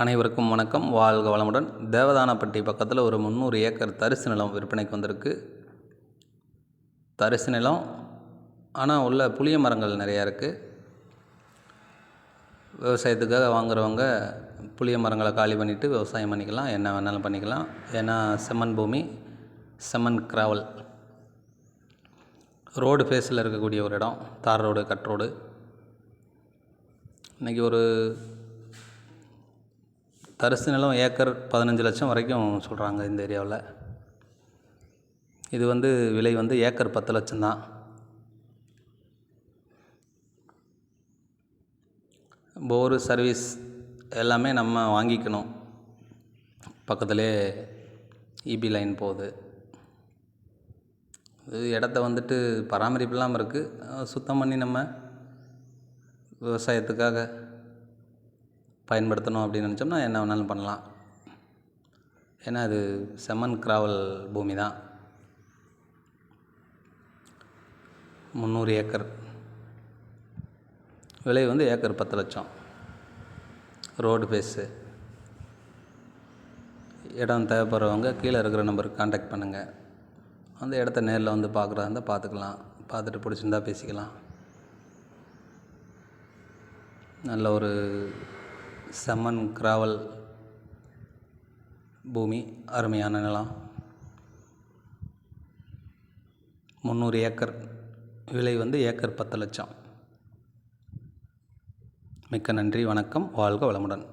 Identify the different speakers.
Speaker 1: அனைவருக்கும் வணக்கம். வாழ்க வளமுடன். தேவதானப்பட்டி பக்கத்தில் ஒரு முந்நூறு ஏக்கர் தரிசு நிலம் விற்பனைக்கு வந்திருக்கு. தரிசு நிலம் ஆனால் உள்ள புளிய மரங்கள் நிறையா இருக்குது விவசாயத்துக்காக வாங்குறவங்க புளிய மரங்களை காலி பண்ணிவிட்டு விவசாயம் பண்ணிக்கலாம். என்ன வேணாலும் பண்ணிக்கலாம். ஏன்னா செம்மண் பூமி செம்மண் கிராவல். ரோடு ஃபேஸில் இருக்கக்கூடிய ஒரு இடம். தார் ரோடு கட் ரோடு. இன்றைக்கி ஒரு தரிசு நிலம் ஏக்கர் பதினஞ்சு லட்சம் வரைக்கும் சொல்கிறாங்க இந்த ஏரியாவில். இது வந்து விலை வந்து ஏக்கர் பத்து லட்சம் தான். போரு சர்வீஸ் எல்லாமே நம்ம வாங்கிக்கணும். பக்கத்திலே இபி லைன் போகுது. இது இடத்த வந்துட்டு பராமரிப்பு இல்லாமல் இருக்குது சுத்தம் பண்ணி நம்ம விவசாயத்துக்காக பயன்படுத்தணும் அப்படின்னு நினச்சோம்னா என்ன வேணாலும் பண்ணலாம். ஏன்னா அது செம்மன் கிராவல் பூமி தான். முந்நூறு ஏக்கர். விலை வந்து ஏக்கர் பத்து லட்சம். Road face. இடம் தேவைப்படுறவங்க கீழே இருக்கிற நம்பருக்கு காண்டாக்ட் பண்ணுங்கள் அந்த இடத்த நேரில் வந்து பார்க்குறதா இருந்தால் பார்த்துக்கலாம் பார்த்துட்டு பிடிச்சிருந்தா பேசிக்கலாம். நல்ல ஒரு செம்மன் கிராவல் பூமி அருமையான நிலம். முந்நூறு ஏக்கர் விலை வந்து ஏக்கர் பத்து லட்சம். மிக்க நன்றி வணக்கம் வாழ்க வளமுடன்.